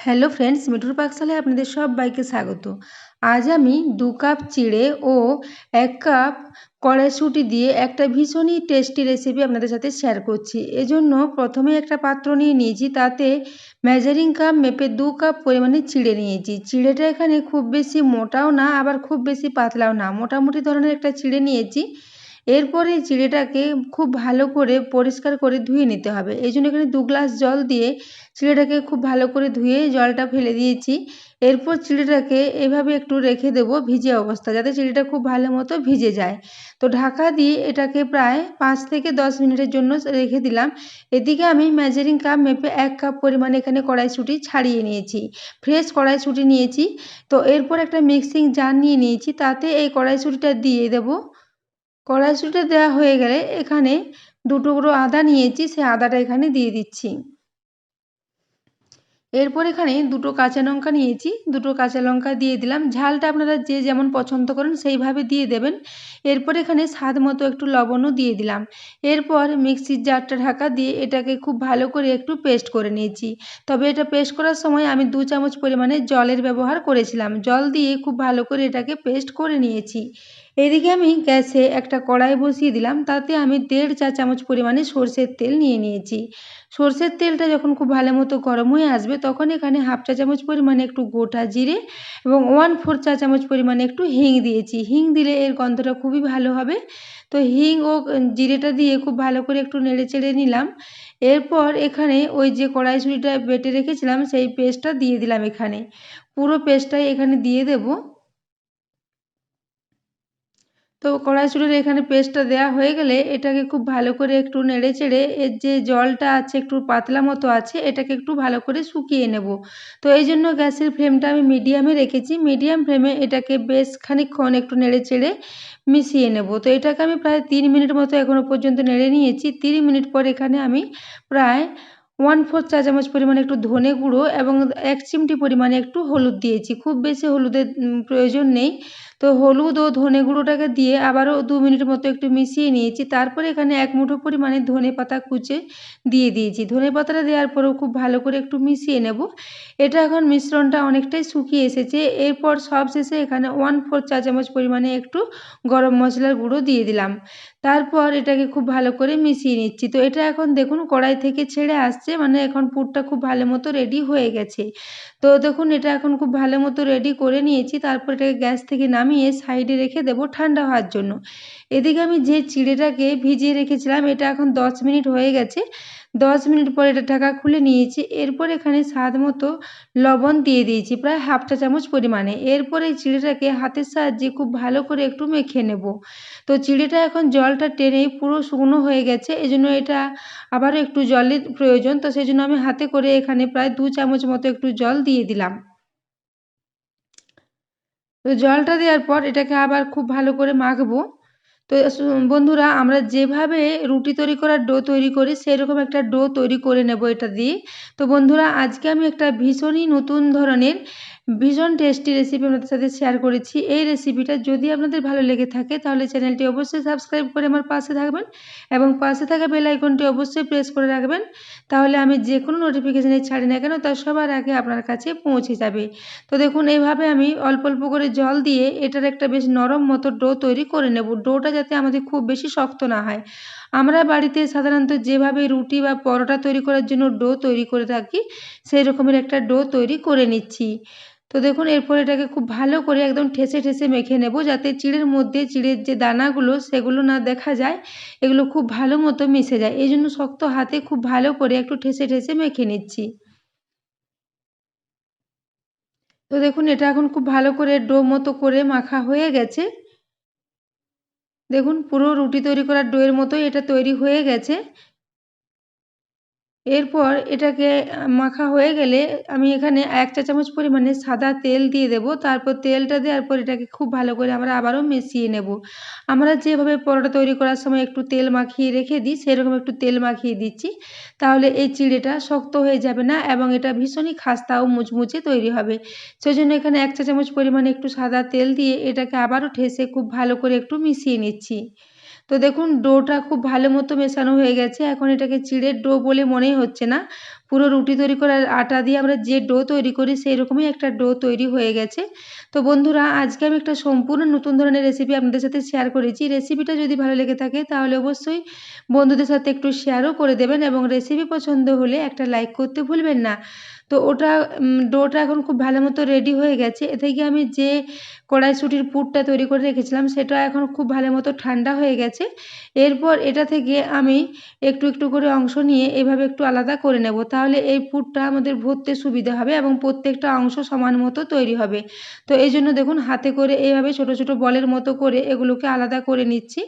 Hello friends, মিঠুর পাকশালায় আপনাদের সবাইকে স্বাগত। আজ আমি দু কাপ চিড়ে ও এক কাপ কড়াইশুঁটি দিয়ে একটা ভীষণই টেস্টি রেসিপি আপনাদের সাথে শেয়ার করছি। এজন্য প্রথমে একটা পাত্র নিয়ে নিয়েছি, তাতে মেজারিং কাপ মেপে দু কাপ পরিমাণে চিড়ে নিয়েছি। চিড়েটা এখানে খুব বেশি মোটাও না, আবার খুব বেশি পাতলাও না। মোটামুটি ধরনের একটা চিড়ে নিয়েছি। এরপরে চিড়েটাকে খুব ভালো করে পরিষ্কার করে ধুয়ে নিতে হবে। এই জন্য এখানে দু গ্লাস জল দিয়ে চিড়েটাকে খুব ভালো করে ধুয়ে জলটা ফেলে দিয়েছি। এরপর চিড়েটাকে এভাবে একটু রেখে দেবো ভিজে অবস্থা যাতে চিড়েটা খুব ভালো মতো ভিজে যায়। তো ঢাকা দিয়ে এটাকে প্রায় পাঁচ থেকে দশ মিনিটের জন্য রেখে দিলাম। এদিকে আমি মেজারিং কাপ মেপে এক কাপ পরিমাণে এখানে কড়াইশুঁটি ছাড়িয়ে নিয়েছি। ফ্রেশ কড়াইশুঁটি নিয়েছি। তো এরপর একটা মিক্সিং জার নিয়ে নিয়েছি, তাতে এই কড়াইশুঁটিটা দিয়ে দেবো। কড়াইশুঁটিটা দেওয়া হয়ে গেলে এখানে দু টুকরো আদা নিয়েছি সেই আদাটা এখানে দিয়ে দিচ্ছি। এরপর এখানে দুটো কাঁচা লঙ্কা নিয়েছি, দুটো কাঁচা লঙ্কা দিয়ে দিলাম। ঝালটা আপনারা যে যেমন পছন্দ করেন সেইভাবে দিয়ে দেবেন। এরপর এখানে স্বাদ মতো একটু লবণও দিয়ে দিলাম। এরপর মিক্সির জারটা ঢাকা দিয়ে এটাকে খুব ভালো করে একটু পেস্ট করে নিয়েছি। তবে এটা পেস্ট করার সময় আমি দু চামচ পরিমাণে জলের ব্যবহার করেছিলাম। জল দিয়ে খুব ভালো করে এটাকে পেস্ট করে নিয়েছি। এদিকে আমি গ্যাসে একটা কড়াই বসিয়ে দিলাম, তাতে আমি দেড় চা চামচ পরিমাণে সর্ষের তেল নিয়ে নিয়েছি। সর্ষের তেলটা যখন খুব ভালো মতো গরম হয়ে আসবে, তখন এখানে হাফ চা চামচ পরিমাণে একটু গোটা জিরে এবং ওয়ান ফোর চা চামচ পরিমাণে একটু হিং দিয়েছি। হিং দিলে এর গন্ধটা খুবই ভালো হবে। তো হিং ও জিরেটা দিয়ে খুব ভালো করে একটু নেড়ে চেড়ে নিলাম। এরপর এখানে ওই যে কড়াইশুঁড়িটা বেটে রেখেছিলাম, সেই পেস্টটা দিয়ে দিলাম এখানে। পুরো পেস্টটাই এখানে দিয়ে দেবো। তো কড়াইশুঁটির এখানে পেস্টটা দেওয়া হয়ে গেলে এটাকে খুব ভালো করে একটু নেড়ে চেড়ে এর যে জলটা আছে, একটু পাতলা মতো আছে, এটাকে একটু ভালো করে শুকিয়ে নেব। তো এই জন্য গ্যাসের ফ্লেমটা আমি মিডিয়ামে রেখেছি। মিডিয়াম ফ্লেমে এটাকে বেশ খানিকক্ষণ একটু নেড়ে চেড়ে মিশিয়ে নেব। তো এটাকে আমি প্রায় তিন মিনিট মতো এখনও পর্যন্ত নেড়ে নিয়েছি। তিন মিনিট পর এখানে আমি প্রায় ওয়ান ফোর চা চামচ পরিমাণে একটু ধনে গুঁড়ো এবং এক চিমটি পরিমাণে একটু হলুদ দিয়েছি। খুব বেশি হলুদের প্রয়োজন নেই। তো হলুদ ও ধনে গুঁড়োটাকে দিয়ে আবারও দু মিনিট মতো একটু মিশিয়ে নিয়েছি। তারপরে এখানে এক মুঠো পরিমাণে ধনে পাতা কুচে দিয়ে দিয়েছি। ধনে পাতাটা দেওয়ার পরেও খুব ভালো করে একটু মিশিয়ে নেব। এটা এখন মিশ্রণটা অনেকটাই শুকিয়ে এসেছে। এরপর সব শেষে এখানে ওয়ান ফোর চা চামচ পরিমাণে একটু গরম মশলার গুঁড়ো দিয়ে দিলাম। তারপর এটাকে খুব ভালো করে মিশিয়ে নিচ্ছি। তো এটা এখন দেখুন কড়াই থেকে ছেড়ে আসছে। মানে এখন পুরটা খুব ভালো মতো রেডি হয়ে গেছে। তো দেখুন, এটা এখন খুব ভালো মতো রেডি করে নিয়েছি। তারপর এটাকে গ্যাস থেকে নামিয়ে সাইডে রেখে দেবো ঠান্ডা হওয়ার জন্য। এদিকে আমি যে চিড়েটাকে ভিজিয়ে রেখেছিলাম, এটা এখন দশ মিনিট হয়ে গেছে। দশ মিনিট পর এটা ঢাকা খুলে নিয়েছি। এরপর এখানে স্বাদ মতো লবণ দিয়ে দিয়েছি, প্রায় হাফ চা চামচ পরিমাণে। এরপর এই চিড়েটাকে হাতের সাহায্যে খুব ভালো করে একটু মেখে নেব। তো চিড়েটা এখন জলটা টেনেই পুরো শুকনো হয়ে গেছে, এজন্য এটা আবারও একটু জলের প্রয়োজন। তো সেই জন্য আমি হাতে করে এখানে প্রায় দু চামচ মতো একটু জল দিয়ে দিলাম। তো জলটা দেওয়ার পর এটাকে আবার খুব ভালো করে মাখবো। তো বন্ধুরা আমরা যেভাবে রুটি তৈরি করার ডো তৈরি করি, সেরকম একটা ডো তৈরি করে নেব এটা দিয়ে। তো বন্ধুরা, আজকে আমি একটা ভীষণই নতুন ধরনের ভীষণ টেস্টি রেসিপি আপনাদের সাথে শেয়ার করেছি। এই রেসিপিটা যদি আপনাদের ভালো লেগে থাকে, তাহলে চ্যানেলটি অবশ্যই সাবস্ক্রাইব করে আমার পাশে থাকবেন এবং পাশে থাকা বেল আইকনটি অবশ্যই প্রেস করে রাখবেন। তাহলে আমি যে কোনো নোটিফিকেশানে ছাড়ি না কেন তার সবার আগে আপনার কাছে পৌঁছে যাবে। তো দেখুন, এইভাবে আমি অল্প অল্প করে জল দিয়ে এটার একটা বেশ নরম মতো ডো তৈরি করে নেব। ডোটা যাতে আমাদের খুব বেশি শক্ত না হয়। আমরা বাড়িতে সাধারণত যেভাবে রুটি বা পরোটা তৈরি করার জন্য ডো তৈরি করে থাকি সেই রকমের একটা ডো তৈরি করে নিচ্ছি। তো দেখুন, এরপর এটাকে খুব ভালো করে একদম ঠেসে ঠেসে মেখে নেব যাতে চিড়ের মধ্যে, চিড়ের যে দানাগুলো, সেগুলো না দেখা যায়, এগুলো খুব ভালো মতো মিশে যায়। এই জন্য শক্ত হাতে খুব ভালো করে একটু ঠেসে ঠেসে মেখে নিচ্ছি। তো দেখুন, এটা এখন খুব ভালো করে ডো মতো করে মাখা হয়ে গেছে। দেখুন, পুরো রুটি তৈরি করার ডোয়ের মতোই এটা তৈরি হয়ে গেছে। এরপর এটাকে মাখা হয়ে গেলে আমি এখানে এক চা চামচ পরিমাণে সাদা তেল দিয়ে দেব। তারপর তেলটা দেওয়ার পর এটাকে খুব ভালো করে আমরা আবারও মিশিয়ে নেব। আমরা যেভাবে পরোটা তৈরি করার সময় একটু তেল মাখিয়ে রেখে দিই, সেরকম একটু তেল মাখিয়ে দিচ্ছি। তাহলে এই চিড়েটা শক্ত হয়ে যাবে না এবং এটা ভীষণই খাস্তা ও মুচমুচে তৈরি হবে। সেই জন্য এখানে এক চা চামচ পরিমাণে একটু সাদা তেল দিয়ে এটাকে আবারও ঠেসে খুব ভালো করে একটু মিশিয়ে নিচ্ছি। তো দেখুন ডোটা খুব ভালো মতো মেশানো হয়ে গেছে। এখন এটাকে চিড়ের ডো বলে মনেই হচ্ছে না। পুরো রুটি তৈরি করার আটা দিয়ে আমরা যে ডো তৈরি করি সেই রকমই একটা ডো তৈরি হয়ে গেছে। তো বন্ধুরা, আজকে আমি একটা সম্পূর্ণ নতুন ধরনের রেসিপি আপনাদের সাথে শেয়ার করেছি। রেসিপিটা যদি ভালো লেগে থাকে তাহলে অবশ্যই বন্ধুদের সাথে একটু শেয়ারও করে দেবেন এবং রেসিপি পছন্দ হলে একটা লাইক করতে ভুলবেন না। তো ওটা ডোটা এখন খুব ভালো মতো রেডি হয়ে গেছে। এ থেকে আমি যে কড়াইশুঁটির পুরটা তৈরি করে রেখেছিলাম সেটা এখন খুব ভালো মতো ঠান্ডা হয়ে গেছে। এরপর এটা থেকে আমি একটু একটু করে অংশ নিয়ে এভাবে একটু আলাদা করে নেব। তাহলে এই পুরটা আমাদের ভরতে সুবিধা হবে এবং প্রত্যেকটা অংশ সমান মতো তৈরি হবে। তো এই জন্য দেখুন, হাতে করে এইভাবে ছোট ছোট বলের মতো করে এগুলোকে আলাদা করে নিচ্ছি।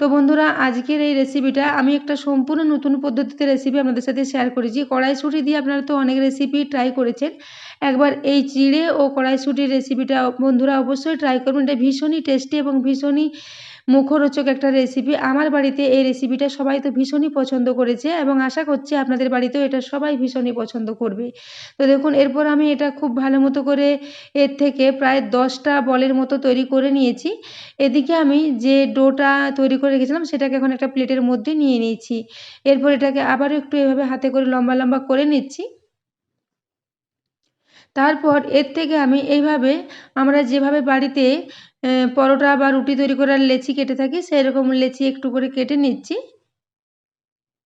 তো বন্ধুরা, আজকের এই রেসিপিটা আমি একটা সম্পূর্ণ নতুন পদ্ধতিতে রেসিপি আপনাদের সাথে শেয়ার করেছি। কড়াইশুঁটি দিয়ে আপনারা তো অনেক রেসিপি ট্রাই করেছেন। একবার এই চিড়ে ও কড়াইশুঁটির রেসিপিটা বন্ধুরা অবশ্যই ট্রাই করবেন। এটা ভীষণই টেস্টি এবং ভীষণই মুখরোচক একটা রেসিপি আমার বাড়িতে এই রেসিপিটা সবাই তো ভীষণই পছন্দ করেছে এবং আশা করছি আপনাদের বাড়িতেও এটা সবাই ভীষণই পছন্দ করবে। তো দেখুন, এরপর আমি এটা খুব ভালো মতো করে এর থেকে প্রায় দশটা বলের মতো তৈরি করে নিয়েছি। এদিকে আমি যে ডোটা তৈরি করে রেখেছিলাম, সেটাকে এখন একটা প্লেটের মধ্যে নিয়ে নিয়েছি। এরপর এটাকে আবারও একটু এভাবে হাতে করে লম্বা লম্বা করে নিচ্ছি। তারপর এর থেকে আমি এইভাবে আমরা যেভাবে বাড়িতে পরোটা বা রুটি তৈরি করার লেচি কেটে থাকি সেই রকম লেচি একটু করে কেটে নিচ্ছি।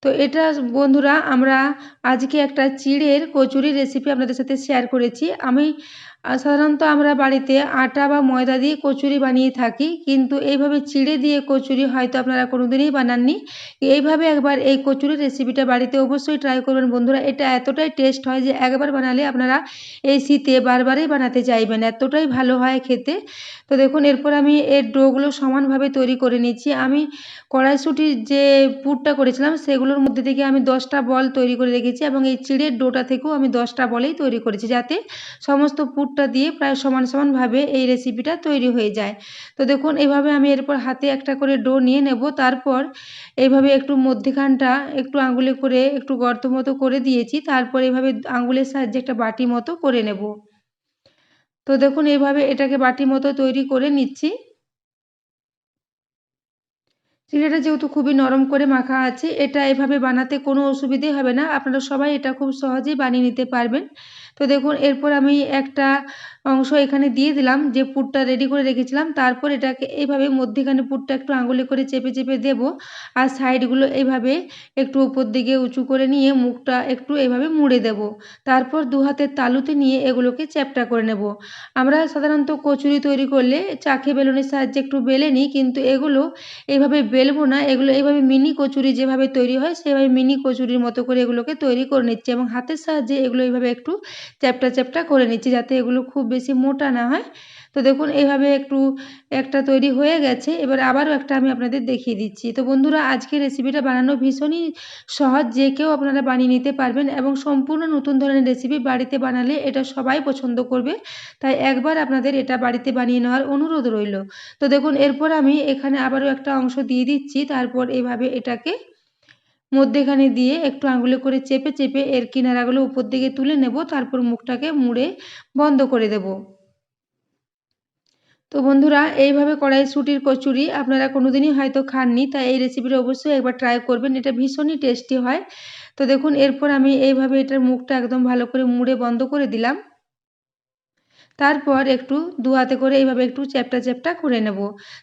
তো এটা বন্ধুরা, আমরা আজকে একটা চিড়ের কচুরি রেসিপি আপনাদের সাথে শেয়ার করেছি। আমি সাধারণত আমরা বাড়িতে আটা বা ময়দা দিয়ে কচুরি বানিয়ে থাকি, কিন্তু এইভাবে চিড়ে দিয়ে কচুরি হয়তো আপনারা কোনোদিনই বানাননি। এইভাবে একবার এই কচুরির রেসিপিটা বাড়িতে অবশ্যই ট্রাই করবেন বন্ধুরা। এটা এতটাই টেস্ট হয় যে একবার বানালে আপনারা এই শীতে বারবারই বানাতে চাইবেন। এতটাই ভালো হয় খেতে। তো দেখুন, এরপর আমি এর ডোগুলো সমানভাবে তৈরি করে নিচ্ছি। আমি কড়াইশুঁটির যে পুরটা করেছিলাম, সেগুলোর মধ্যে থেকে আমি দশটা বল তৈরি করে রেখেছি এবং এই চিড়ের ডোটা থেকেও আমি দশটা বলেই তৈরি করেছি, যাতে সমস্ত পুরটা দিয়ে প্রায় সমান সমানভাবে এই রেসিপিটা তৈরি হয়ে যায়। তো দেখুন, এভাবে আমি এরপর হাতে একটা করে ডো নিয়ে নেব। তারপর এইভাবে একটু মধ্যেখানটা একটু আঙুলে করে একটু গর্ত মতো করে দিয়েছি। তারপর এভাবে আঙুলের সাহায্যে একটা বাটি মতো করে নেব। তো দেখুন এইভাবে এটাকে বাটি মতো তৈরি করে নিচ্ছি। চিড়েটা যেহেতু খুবই নরম করে মাখা আছে, এটা এভাবে বানাতে কোনো অসুবিধে হবে না। আপনারা সবাই এটা খুব সহজেই বানিয়ে নিতে পারবেন। তো দেখুন, এরপর আমি একটা অংশ এখানে দিয়ে দিলাম, যে পুরটা রেডি করে রেখেছিলাম। তারপর এটাকে এইভাবে মধ্যেখানে পুরটা একটু আঙুলে করে চেপে চেপে দেব। আর সাইডগুলো এইভাবে একটু উপর দিকে উঁচু করে নিয়ে মুখটা একটু এইভাবে মুড়ে দেব। তারপর দু হাতের তালুতে নিয়ে এগুলোকে চ্যাপটা করে নেব। আমরা সাধারণত কচুরি তৈরি করলে চাখে বেলুনের সাহায্যে একটু বেলে নিই, কিন্তু এগুলো এইভাবে বেলবো না। এগুলো এইভাবে মিনি কচুরি যেভাবে তৈরি হয়, সেভাবে মিনি কচুরির মতো করে এগুলোকে তৈরি করে নিচ্ছি এবং হাতের সাহায্যে এগুলো এইভাবে একটু চ্যাপটা চ্যাপটা করে নিচ্ছি, যাতে এগুলো খুব বেশি মোটা না হয়। তো দেখুন এইভাবে একটু একটা তৈরি হয়ে গেছে। এবার আবারও একটা আমি আপনাদের দেখিয়ে দিচ্ছি। তো বন্ধুরা আজকে রেসিপিটা বানানো ভীষণই সহজ। যে কেউ আপনারা বানিয়ে নিতে পারবেন এবং সম্পূর্ণ নতুন ধরনের রেসিপি বাড়িতে বানালে এটা সবাই পছন্দ করবে। তাই একবার আপনাদের এটা বাড়িতে বানিয়ে নেওয়ার অনুরোধ রইল। তো দেখুন, এরপর আমি এখানে আবারও একটা অংশ দিয়ে দিচ্ছি। তারপর এভাবে এটাকে মধ্যেখানে দিয়ে একটু আঙুলে করে চেপে চেপে এর কিনারাগুলো উপর দিকে তুলে নেব, তারপর মুখটাকে মুড়ে বন্ধ করে দেব। তো বন্ধুরা, এইভাবে কড়াইশুঁটির কচুরি আপনারা কোনোদিনই হয়তো খাননি, তাই এই রেসিপিটা অবশ্যই একবার ট্রাই করবেন, এটা ভীষণই টেস্টি হয়। তো দেখুন, এরপর আমি এইভাবে এটার মুখটা একদম ভালো করে মুড়ে বন্ধ করে দিলাম। তারপর একটু দু হাতে করে এইভাবে একটু চ্যাপটা চ্যাপটা করে নেব।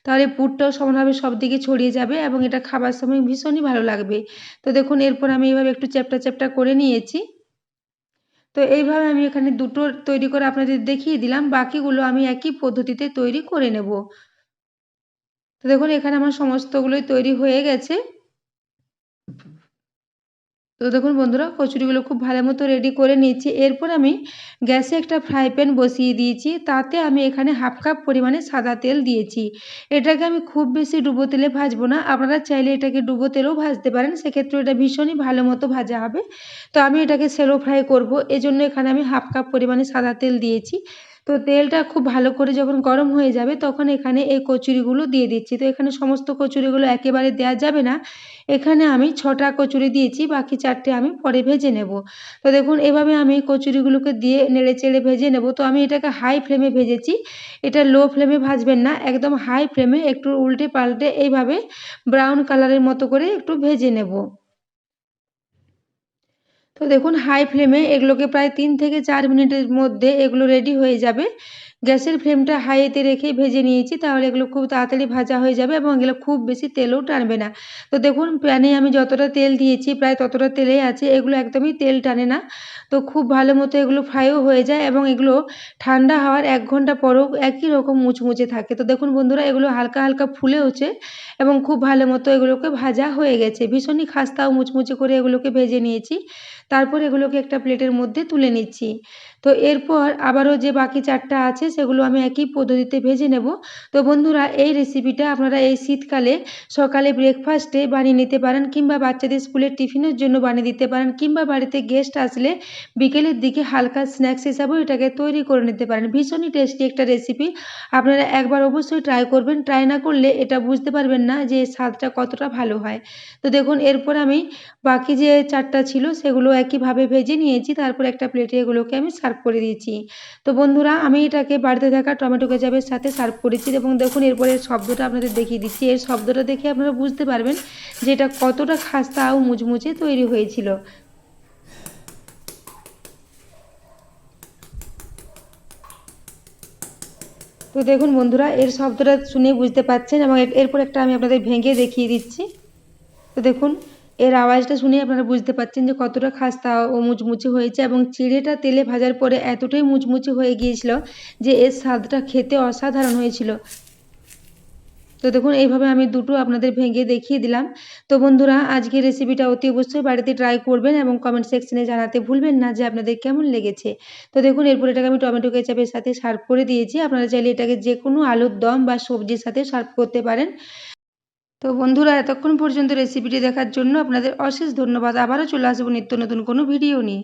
তাহলে পুরটাও সমানভাবে সব দিকে ছড়িয়ে যাবে এবং এটা খাবার সময় ভীষণই ভালো লাগবে। তো দেখুন, এরপর আমি এইভাবে একটু চ্যাপটা চ্যাপটা করে নিয়েছি। তো এইভাবে আমি এখানে দুটো তৈরি করে আপনাদের দেখিয়ে দিলাম। বাকিগুলো আমি একই পদ্ধতিতে তৈরি করে নেব। তো দেখুন, এখানে আমার সমস্তগুলোই তৈরি হয়ে গেছে। তো দেখুন বন্ধুরা, কচুরিগুলো খুব ভালো মতো রেডি করে নিয়েছি। এরপর আমি গ্যাসে একটা ফ্রাই প্যান বসিয়ে দিয়েছি। তাতে আমি এখানে হাফ কাপ পরিমাণে সাদা তেল দিয়েছি। এটাকে আমি খুব বেশি ডুবো তেলে ভাজবো না। আপনারা চাইলে এটাকে ডুবো তেলেও ভাজতে পারেন। সেক্ষেত্রে এটা ভীষণই ভালো মতো ভাজা হবে। তো আমি এটাকে সেলো ফ্রাই করব। এজন্য এখানে আমি হাফ কাপ পরিমাণে সাদা তেল দিয়েছি। তো তেলটা খুব ভালো করে যখন গরম হয়ে যাবে তখন এখানে এই কচুরিগুলো দিয়ে দিচ্ছি। তো এখানে সমস্ত কচুরিগুলো একেবারে দেওয়া যাবে না। এখানে আমি ছটা কচুরি দিয়েছি, বাকি চারটে আমি পরে ভেজে নেব। তো দেখুন, এভাবে আমি কচুরিগুলোকে দিয়ে নেড়ে চেড়ে ভেজে নেব। তো আমি এটাকে হাই ফ্লেমে ভেজেছি। এটা লো ফ্লেমে ভাজবেন না, একদম হাই ফ্লেমে একটু উল্টে পাল্টে এইভাবে ব্রাউন কালারের মতো করে একটু ভেজে নেব। তো দেখুন হাই ফ্লেমে এগুলোকে প্রায় তিন থেকে চার মিনিটের মধ্যে এগুলো রেডি হয়ে যাবে। গ্যাসের ফ্লেমটা হাইতে রেখে ভেজে নিয়েছি, তাহলে এগুলো খুব তাড়াতাড়ি ভাজা হয়ে যাবে এবং এগুলো খুব বেশি তেলও টানবে না। তো দেখুন, প্যানে আমি যতটা তেল দিয়েছি, প্রায় ততটা তেলেই আছে, এগুলো একদমই তেল টানে না। তো খুব ভালো মতো এগুলো ফ্রাইও হয়ে যায় এবং এগুলো ঠান্ডা হওয়ার এক ঘণ্টা পরও একই রকম মুচমুচে থাকে। তো দেখুন বন্ধুরা, এগুলো হালকা হালকা ফুলে ফুলেওছে এবং খুব ভালো মতো এগুলোকে ভাজা হয়ে গেছে। ভীষণই খাস্তা ও মুচমুচে করে এগুলোকে ভেজে নিয়েছি। তারপর এগুলোকে একটা প্লেটের মধ্যে তুলে নিচ্ছি। তো এরপর আবারও যে বাকি চারটা আছে সেগুলো আমি একই পদ্ধতিতে ভেজে নেব। তো বন্ধুরা, এই রেসিপিটা আপনারা এই শীতকালে সকালে ব্রেকফাস্টে বানিয়ে নিতে পারেন কিংবা বাচ্চাদের স্কুলের টিফিনের জন্য বানিয়ে দিতে পারেন কিংবা বাড়িতে গেস্ট আসলে বিকেলের দিকে হালকা স্ন্যাক্স হিসাবেও এটাকে তৈরি করে নিতে পারেন। ভীষণই টেস্টি একটা রেসিপি আপনারা একবার অবশ্যই ট্রাই করবেন। ট্রাই না করলে এটা বুঝতে পারবেন না যে স্বাদটা কতটা ভালো হয়। তো দেখুন, এরপর আমি বাকি যে চারটা ছিল সেগুলো একইভাবে ভেজে নিয়েছি। তারপর একটা প্লেটে এগুলোকে আমি সার্ভ করে দিয়েছি। তো বন্ধুরা, আমি এটাকে বাড়িতে থাকা টমেটো কেচাপের সাথে সার্ভ করেছি এবং দেখুন এরপরে শব্দটা আপনাদের দেখিয়ে দিচ্ছি। এর শব্দটা দেখে আপনারা বুঝতে পারবেন যে এটা কতটা খাস্তা ও মুচমুচে তৈরি হয়েছিল। তো দেখুন বন্ধুরা, এর শব্দটা শুনে বুঝতে পাচ্ছেন এবং এরপর একটা আমি আপনাদের ভেঙে দেখিয়ে দিচ্ছি। তো দেখুন এর আওয়াজটা শুনেই আপনারা বুঝতে পারছেন যে কতটা খাস্তা ও মুচমুচে হয়েছে এবং চিড়েটা তেলে ভাজার পরে এতটাই মুচমুচে হয়ে গিয়েছিল যে এর স্বাদটা খেতে অসাধারণ হয়েছিল। তো দেখুন, এইভাবে আমি দুটো আপনাদের ভেঙে দেখিয়ে দিলাম। তো বন্ধুরা, আজকের রেসিপিটা অতি অবশ্যই বাড়িতে ট্রাই করবেন এবং কমেন্ট সেকশনে জানাতে ভুলবেন না যে আপনাদের কেমন লেগেছে। তো দেখুন, এরপর এটাকে আমি টমেটো কেচাপের সাথে সার্ভ করে দিয়েছি। আপনারা চাইলে এটাকে যে কোনো আলুর দম বা সবজির সাথে সার্ভ করতে পারেন। তো বন্ধুরা, এতক্ষণ পর্যন্ত রেসিপিটি দেখার জন্য আপনাদের অশেষ ধন্যবাদ। আবারও চলে আসব নিত্য নতুন কোনো ভিডিও নিয়ে।